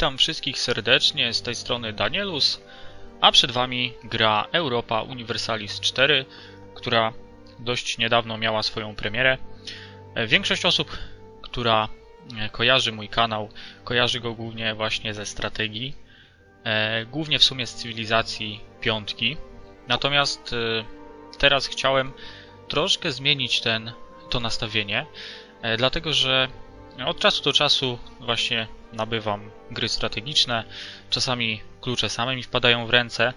Witam wszystkich serdecznie, z tej strony Danielus, a przed Wami gra Europa Universalis 4, która dość niedawno miała swoją premierę. E, Większość osób, która e, kojarzy mój kanał, kojarzy go głównie właśnie ze strategii, e, głównie w sumie z cywilizacji piątki. Natomiast teraz chciałem troszkę zmienić ten, to nastawienie, dlatego że od czasu do czasu właśnie nabywam gry strategiczne. Czasami klucze same mi wpadają w ręce,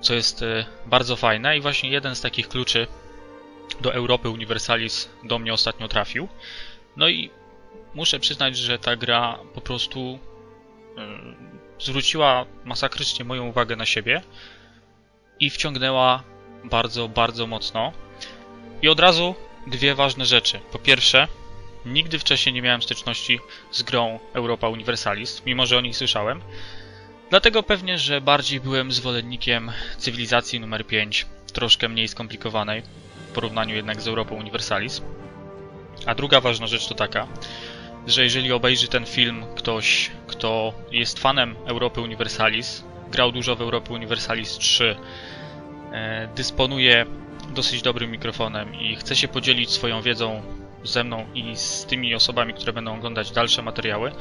co jest e, bardzo fajne. I właśnie jeden z takich kluczy do Europy Universalis do mnie ostatnio trafił. No i muszę przyznać, że ta gra po prostu e, zwróciła masakrycznie moją uwagę na siebie i wciągnęła bardzo, bardzo mocno. I od razu dwie ważne rzeczy. Po pierwsze, Nigdy wcześniej nie miałem styczności z grą Europa Universalis, mimo że o niej słyszałem. Dlatego pewnie, że bardziej byłem zwolennikiem cywilizacji numer 5, troszkę mniej skomplikowanej w porównaniu jednak z Europą Universalis. A druga ważna rzecz to taka, że jeżeli obejrzy ten film ktoś, kto jest fanem Europy Universalis, grał dużo w Europę Universalis 3, e, dysponuje dosyć dobrym mikrofonem i chce się podzielić swoją wiedzą ze mną i z tymi osobami, które będą oglądać dalsze materiały,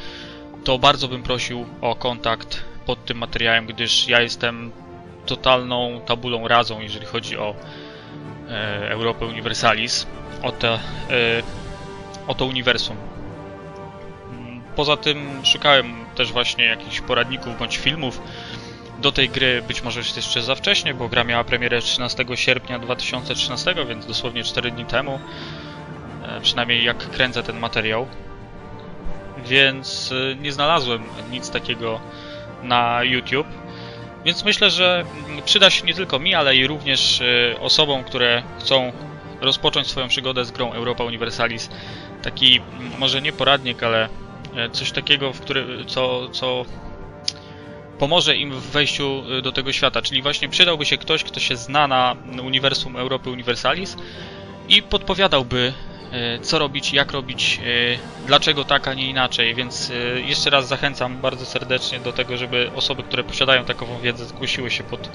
to bardzo bym prosił o kontakt pod tym materiałem, gdyż ja jestem totalną tabulą razą, jeżeli chodzi o e, Europę Universalis, o, te, e, o to uniwersum. Poza tym szukałem też właśnie jakichś poradników bądź filmów do tej gry, być może jest jeszcze za wcześnie, bo gra miała premierę 13 sierpnia 2013, więc dosłownie 4 dni temu przynajmniej jak kręcę ten materiał. Więc e, nie znalazłem nic takiego na YouTube. Więc myślę, że mm, przyda się nie tylko mi, ale i również e, osobom, które chcą rozpocząć swoją przygodę z grą Europa Universalis. Taki mm, może nie poradnik, ale e, coś takiego, w który, co, co pomoże im w wejściu e, do tego świata. Czyli właśnie przydałby się ktoś, kto się zna na uniwersum Europy Universalis i podpowiadałby co robić, jak robić, e, dlaczego tak, a nie inaczej. Więc e, jeszcze raz zachęcam bardzo serdecznie do tego, żeby osoby, które posiadają takową wiedzę, zgłosiły się pod,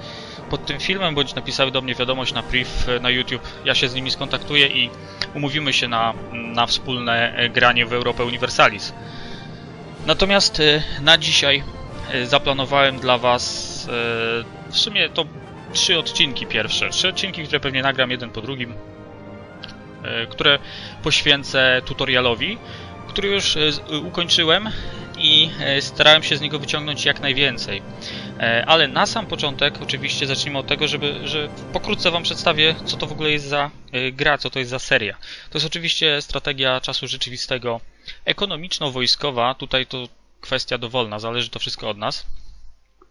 pod tym filmem, bądź napisały do mnie wiadomość na priv e, na YouTube. Ja się z nimi skontaktuję i umówimy się na, na wspólne e, granie w Europę Universalis. Natomiast e, na dzisiaj e, zaplanowałem dla Was e, w sumie to trzy odcinki pierwsze. Trzy odcinki, które pewnie nagram jeden po drugim e, które poświęcę tutorialowi, który już e, z- ukończyłem i e, starałem się z niego wyciągnąć jak najwięcej. E, Ale na sam początek oczywiście zacznijmy od tego, żeby, że pokrótce Wam przedstawię, co to w ogóle jest za e, gra, co to jest za seria. To jest oczywiście strategia czasu rzeczywistego, ekonomiczno-wojskowa. Tutaj to kwestia dowolna, zależy to wszystko od nas.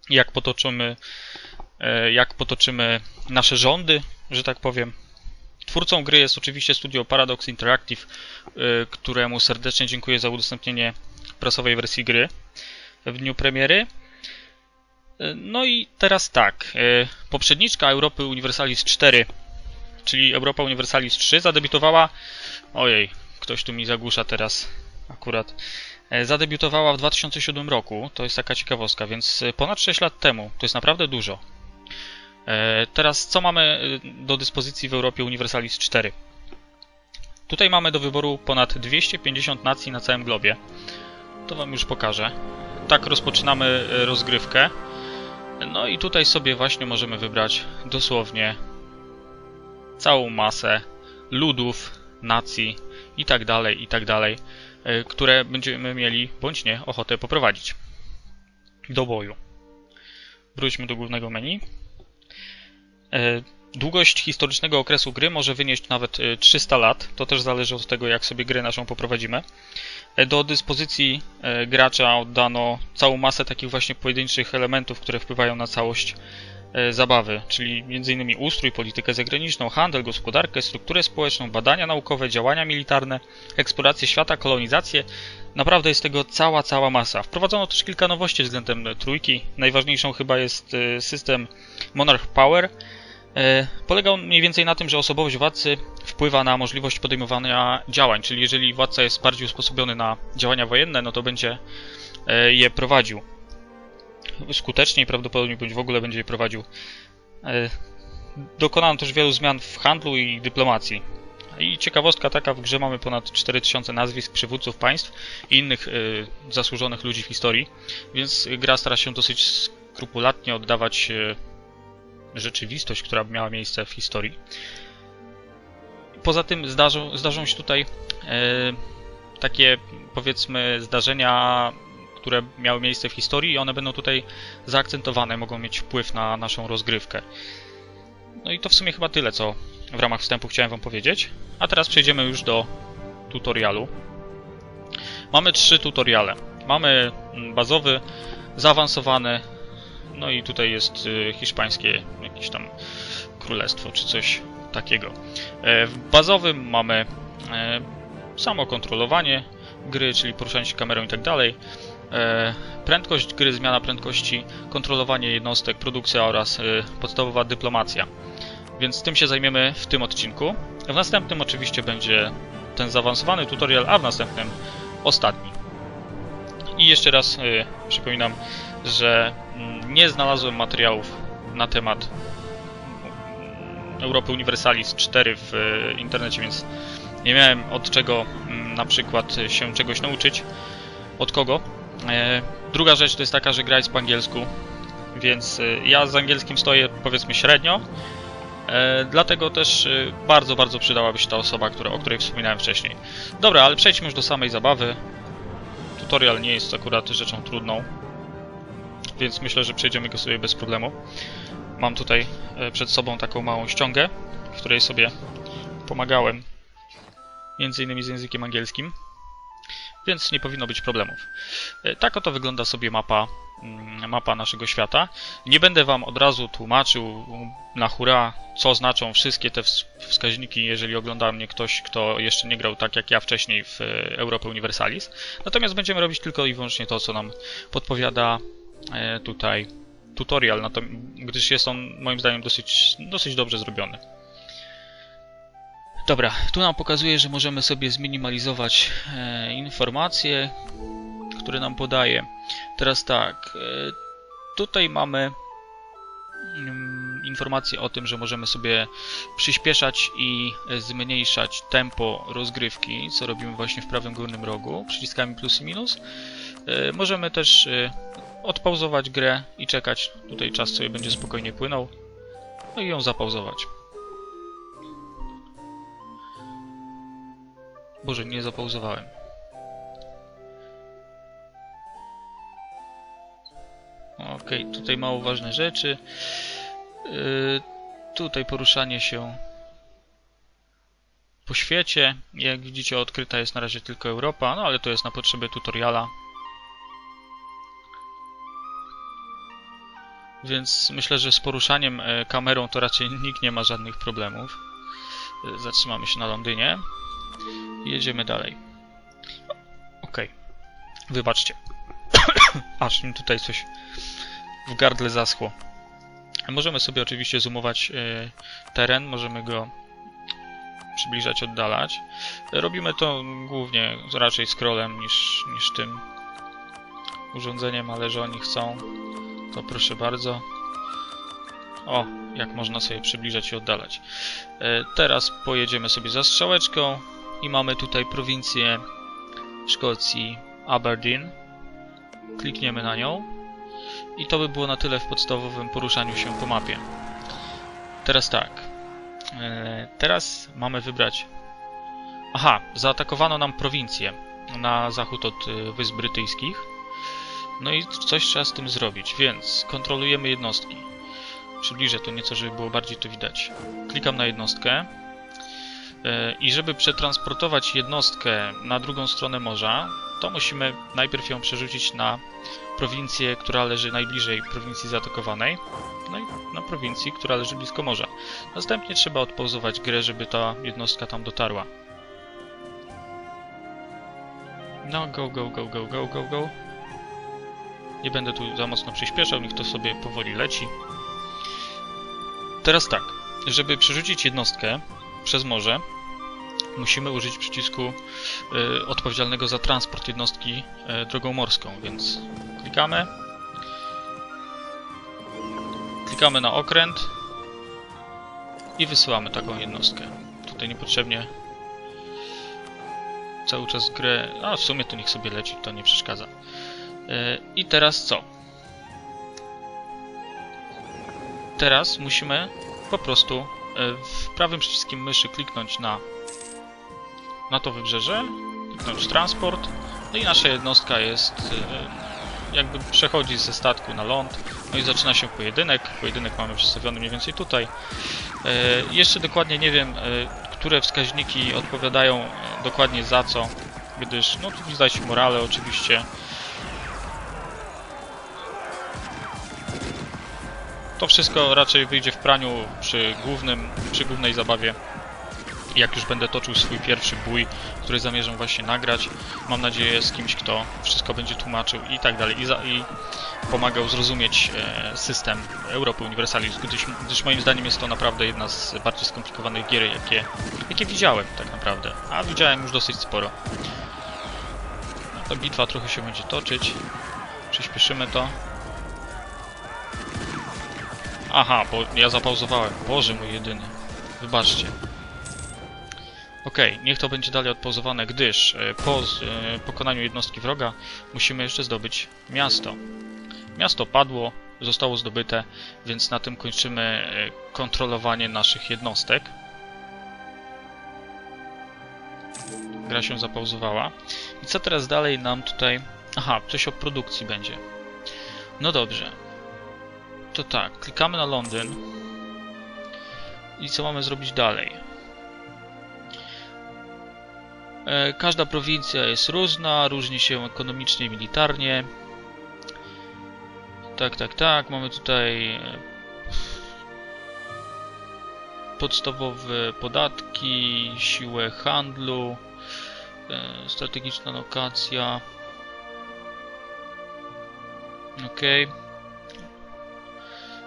Jak potoczymy, e, jak potoczymy nasze rządy, że tak powiem. Twórcą gry jest oczywiście studio Paradox Interactive, y, któremu serdecznie dziękuję za udostępnienie prasowej wersji gry w dniu premiery. Y, No i teraz tak, y, poprzedniczka Europy Universalis 4, czyli Europa Universalis 3 zadebiutowała, ojej, ktoś tu mi zagłusza teraz akurat, zadebiutowała w 2007 roku, to jest taka ciekawostka, więc ponad 6 lat temu, to jest naprawdę dużo. E, Teraz co mamy y, do dyspozycji w Europie Universalis 4? Tutaj mamy do wyboru ponad 250 nacji na całym globie. To Wam już pokażę. Tak rozpoczynamy y, rozgrywkę. No i tutaj sobie właśnie możemy wybrać dosłownie całą masę ludów, nacji i tak dalej, i tak dalej, które będziemy mieli, bądź nie, ochotę poprowadzić do boju. Wróćmy do głównego menu. E, Długość historycznego okresu gry może wynieść nawet e, 300 lat. To też zależy od tego, jak sobie grę naszą poprowadzimy. E, Do dyspozycji e, gracza oddano całą masę takich właśnie pojedynczych elementów, które wpływają na całość e, zabawy, czyli m.in. ustrój, politykę zagraniczną, handel, gospodarkę, strukturę społeczną, badania naukowe, działania militarne, eksplorację świata, kolonizację. Naprawdę jest tego cała, cała masa. Wprowadzono też kilka nowości względem trójki. Najważniejszą chyba jest e, system Monarch Power. E, Polega on mniej więcej na tym, że osobowość władcy wpływa na możliwość podejmowania działań, czyli jeżeli władca jest bardziej usposobiony na działania wojenne, no to będzie e, je prowadził. Skutecznie i prawdopodobnie bądź w ogóle będzie je prowadził. E, dokonano też wielu zmian w handlu i dyplomacji. I ciekawostka taka, w grze mamy ponad 4000 nazwisk przywódców państw i innych zasłużonych ludzi w historii, więc gra stara się dosyć skrupulatnie oddawać rzeczywistość, która miała miejsce w historii. Poza tym zdarzą, zdarzą się tutaj y, takie, powiedzmy, zdarzenia, które miały miejsce w historii i one będą tutaj zaakcentowane, mogą mieć wpływ na naszą rozgrywkę. No i to w sumie chyba tyle, co w ramach wstępu chciałem Wam powiedzieć. A teraz przejdziemy już do tutorialu. Mamy trzy tutoriale. Mamy bazowy, zaawansowany, no i tutaj jest y, hiszpańskie jakieś tam królestwo czy coś takiego. E, w bazowym mamy e, samo kontrolowanie gry, czyli poruszanie się kamerą i tak dalej. E, prędkość gry, zmiana prędkości, kontrolowanie jednostek, produkcja oraz podstawowa dyplomacja. Więc tym się zajmiemy w tym odcinku. W następnym oczywiście będzie ten zaawansowany tutorial, a w następnym ostatni. I jeszcze raz y, przypominam, że mm, nie znalazłem materiałów na temat Europy Universalis 4 w y, internecie, więc nie miałem od czego y, na przykład się czegoś nauczyć. Od kogo? E, druga rzecz to jest taka, że gra jest po angielsku, więc y, ja z angielskim stoję powiedzmy średnio, E, dlatego też e, bardzo, bardzo przydałaby się ta osoba, o której wspominałem wcześniej. Dobra, ale przejdźmy już do samej zabawy. Tutorial nie jest akurat rzeczą trudną, więc myślę, że przejdziemy go sobie bez problemu. Mam tutaj e, przed sobą taką małą ściągę, w której sobie pomagałem, między innymi z językiem angielskim więc nie powinno być problemów. E, tak oto wygląda sobie mapa, mm, mapa naszego świata. Nie będę Wam od razu tłumaczył na hura, co znaczą wszystkie te wskaźniki, jeżeli ogląda mnie ktoś, kto jeszcze nie grał tak jak ja wcześniej w e, Europę Universalis. Natomiast będziemy robić tylko i wyłącznie to, co nam podpowiada e, tutaj tutorial, gdyż jest on moim zdaniem dosyć, dosyć dobrze zrobiony. Dobra, tu nam pokazuje, że możemy sobie zminimalizować e, informacje, które nam podaje. Teraz tak, e, tutaj mamy mm, informacje o tym, że możemy sobie przyspieszać i zmniejszać tempo rozgrywki, co robimy właśnie w prawym górnym rogu, przyciskami plus i minus. E, możemy też e, odpauzować grę i czekać, tutaj czas sobie będzie spokojnie płynął, no i ją zapauzować. Boże, nie zapauzowałem. Ok, tutaj mało ważne rzeczy. Yy, tutaj poruszanie się po świecie. Jak widzicie, odkryta jest na razie tylko Europa, no ale to jest na potrzeby tutoriala. Więc myślę, że z poruszaniem e, kamerą to raczej nikt nie ma żadnych problemów. E, zatrzymamy się na Londynie. Jedziemy dalej. Ok. Wybaczcie. Aż mi tutaj coś w gardle zaschło. Możemy sobie oczywiście zoomować y, teren, możemy go przybliżać, oddalać. Robimy to głównie raczej scrollem niż, niż tym urządzeniem, ale że oni chcą, to proszę bardzo. O, jak można sobie przybliżać i oddalać. E, teraz pojedziemy sobie za strzałeczką i mamy tutaj prowincję Szkocji Aberdeen. Klikniemy na nią i to by było na tyle w podstawowym poruszaniu się po mapie. Teraz tak. E, teraz mamy wybrać... Aha, zaatakowano nam prowincję na zachód od e, Wysp Brytyjskich. No i coś trzeba z tym zrobić, więc kontrolujemy jednostki. Przybliżę to nieco, żeby było bardziej to widać. Klikam na jednostkę i żeby przetransportować jednostkę na drugą stronę morza, to musimy najpierw ją przerzucić na prowincję, która leży najbliżej prowincji zaatakowanej, no i na prowincji, która leży blisko morza. Następnie trzeba odpauzować grę, żeby ta jednostka tam dotarła. No, go, go, go, go, go, go, go. Nie będę tu za mocno przyspieszał, niech to sobie powoli leci. Teraz tak, żeby przerzucić jednostkę przez morze, musimy użyć przycisku y, odpowiedzialnego za transport jednostki y, drogą morską, więc klikamy. Klikamy na okręt i wysyłamy taką jednostkę. Tutaj niepotrzebnie cały czas grę. A w sumie to niech sobie leci, to nie przeszkadza. Y, I teraz co? Teraz musimy po prostu y, w prawym przyciskiem myszy kliknąć na, na to wybrzeże, kliknąć transport, no i nasza jednostka jest y, jakby przechodzi ze statku na ląd, no i zaczyna się pojedynek. Pojedynek mamy przedstawiony mniej więcej tutaj. Jeszcze dokładnie nie wiem, które wskaźniki odpowiadają dokładnie za co, gdyż no tu widać morale oczywiście. To wszystko raczej wyjdzie w praniu przy głównym, przy głównej zabawie. Jak już będę toczył swój pierwszy bój, który zamierzam właśnie nagrać. Mam nadzieję z kimś, kto wszystko będzie tłumaczył i tak dalej. I, za, i pomagał zrozumieć e, system Europy Universalis, gdyż, gdyż moim zdaniem jest to naprawdę jedna z bardziej skomplikowanych gier, jakie, jakie widziałem tak naprawdę. A widziałem już dosyć sporo. No, ta bitwa trochę się będzie toczyć. Przyspieszymy to. Aha, bo ja zapauzowałem. Boże mój jedyny. Wybaczcie. Ok, niech to będzie dalej odpozowane, gdyż e, po e, pokonaniu jednostki wroga musimy jeszcze zdobyć miasto. Miasto padło, zostało zdobyte, więc na tym kończymy e, kontrolowanie naszych jednostek. Gra się zapauzowała. I co teraz dalej nam tutaj... Aha, coś o produkcji będzie. No dobrze. To tak, klikamy na Londyn. I co mamy zrobić dalej? Każda prowincja jest różna, różni się ekonomicznie i militarnie. Tak, tak, tak. Mamy tutaj e, podstawowe podatki, siłę handlu, e, strategiczna lokacja. Ok.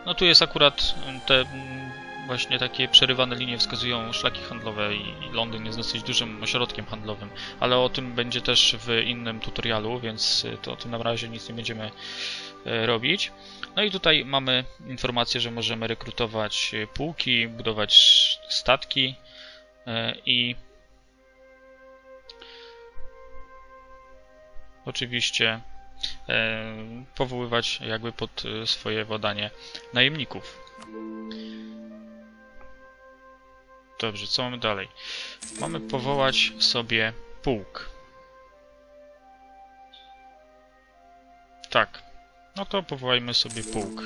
No tu jest akurat te właśnie takie przerywane linie wskazują szlaki handlowe i Londyn jest dosyć dużym ośrodkiem handlowym, ale o tym będzie też w innym tutorialu, więc to o tym na razie nic nie będziemy e, robić. No i tutaj mamy informację, że możemy rekrutować pułki, budować statki i oczywiście powoływać jakby pod swoje władanie najemników. Dobrze, co mamy dalej? Mamy powołać sobie pułk. Tak. No to powołajmy sobie pułk.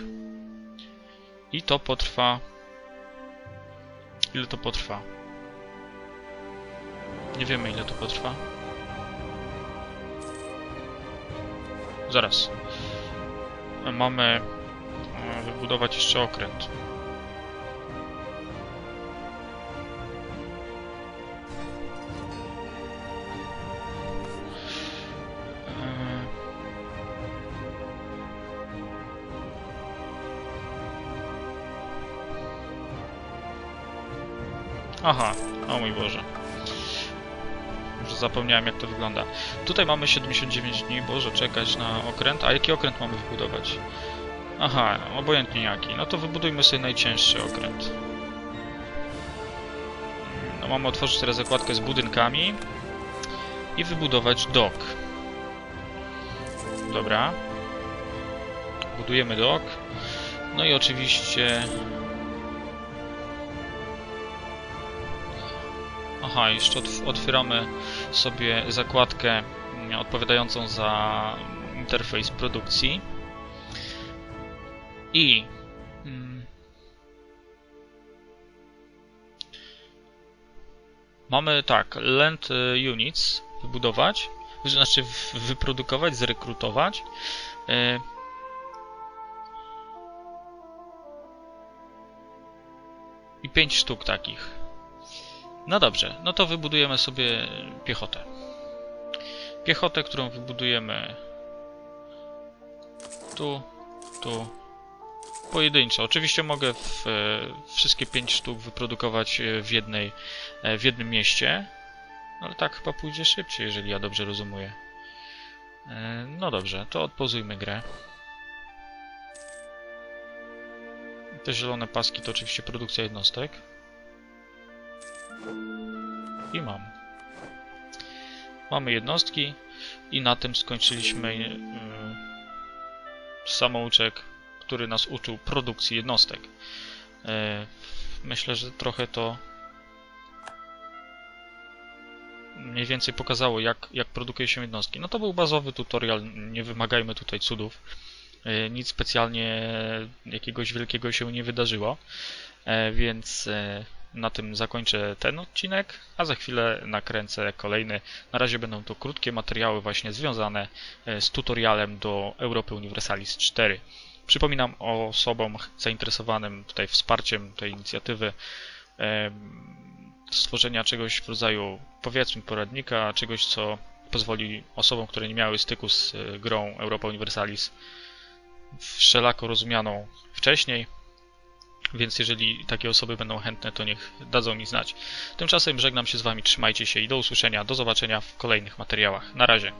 I to potrwa... Ile to potrwa? Nie wiemy ile to potrwa. Zaraz. Mamy e, wybudować jeszcze okręt. Aha, o mój Boże. Już zapomniałem jak to wygląda. Tutaj mamy 79 dni, Boże, czekać na okręt. A jaki okręt mamy wybudować? Aha, obojętnie jaki. No to wybudujmy sobie najcięższy okręt. No mamy otworzyć teraz zakładkę z budynkami i wybudować dok. Dobra. Budujemy dok. No i oczywiście Aha, jeszcze otwieramy sobie zakładkę mm, odpowiadającą za interfejs produkcji. I hmm, mamy tak, land y, units wybudować, znaczy wyprodukować, zrekrutować. Y, I 5 sztuk takich. No dobrze, no to wybudujemy sobie piechotę. Piechotę, którą wybudujemy tu, tu, pojedynczo. Oczywiście mogę w, wszystkie pięć sztuk wyprodukować w, jednej, w jednym mieście, Ale tak chyba pójdzie szybciej, jeżeli ja dobrze rozumuję. E, No dobrze, to odpozujmy grę. Te zielone paski to oczywiście produkcja jednostek. I mam. Mamy jednostki i na tym skończyliśmy yy, samouczek, który nas uczył produkcji jednostek. Yy, myślę, że trochę to mniej więcej pokazało, jak, jak produkuje się jednostki. No to był bazowy tutorial, nie wymagajmy tutaj cudów. Yy, nic specjalnie jakiegoś wielkiego się nie wydarzyło, więc na tym zakończę ten odcinek, a za chwilę nakręcę kolejny. Na razie będą to krótkie materiały właśnie związane e, z tutorialem do Europy Universalis 4. Przypominam osobom zainteresowanym tutaj wsparciem tej inicjatywy e, stworzenia czegoś w rodzaju powiedzmy poradnika, czegoś co pozwoli osobom, które nie miały styku z e, grą Europa Universalis wszelako rozumianą wcześniej, więc jeżeli takie osoby będą chętne, to niech dadzą mi znać. Tymczasem żegnam się z Wami, trzymajcie się i do usłyszenia, do zobaczenia w kolejnych materiałach. Na razie.